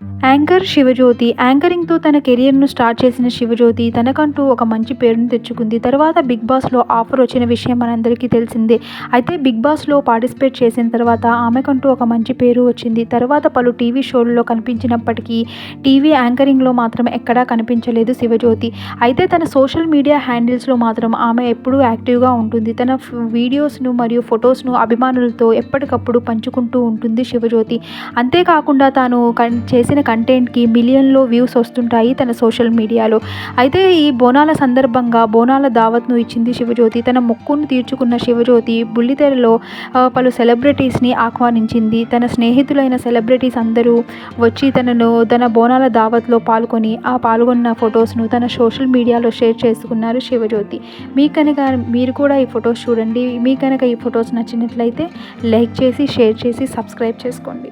Anchor Shivajyothi యాంకరింగ్తో తన కెరియర్ను start చేసిన శివజ్యోతి తనకంటూ ఒక మంచి పేరును తెచ్చుకుంది. తర్వాత బిగ్ బాస్లో ఆఫర్ వచ్చిన విషయం మనందరికీ తెలిసిందే. అయితే బిగ్ బాస్లో పార్టిసిపేట్ చేసిన తర్వాత ఆమెకంటూ ఒక మంచి పేరు వచ్చింది. తర్వాత పలు టీవీ షోల్లో కనిపించినప్పటికీ టీవీ యాంకరింగ్లో మాత్రం ఎక్కడా కనిపించలేదు శివజ్యోతి అయితే తన సోషల్ మీడియా హ్యాండిల్స్లో మాత్రం ఆమె ఎప్పుడూ యాక్టివ్గా ఉంటుంది. తన వీడియోస్ను మరియు ఫొటోస్ను అభిమానులతో ఎప్పటికప్పుడు పంచుకుంటూ ఉంటుంది శివజ్యోతి అంతేకాకుండా తాను కన్ చేసిన కంటెంట్కి మిలియన్లో వ్యూస్ వస్తుంటాయి తన సోషల్ మీడియాలో. అయితే ఈ బోనాల సందర్భంగా బోనాల దావత్ను ఇచ్చింది శివజ్యోతి. తన మొక్కును తీర్చుకున్న శివజ్యోతి బుల్లితెరలో పలు సెలబ్రిటీస్ని ఆహ్వానించింది. తన స్నేహితులైన సెలబ్రిటీస్ అందరూ వచ్చి తనను తన బోనాల దావత్లో పాల్గొని ఆ పాల్గొన్న ఫొటోస్ను తన సోషల్ మీడియాలో షేర్ చేసుకున్నారు శివజ్యోతి. మీ కనుక మీరు కూడా ఈ ఫొటోస్ చూడండి. మీ కనుక ఈ ఫొటోస్ నచ్చినట్లయితే లైక్ చేసి షేర్ చేసి సబ్స్క్రైబ్ చేసుకోండి.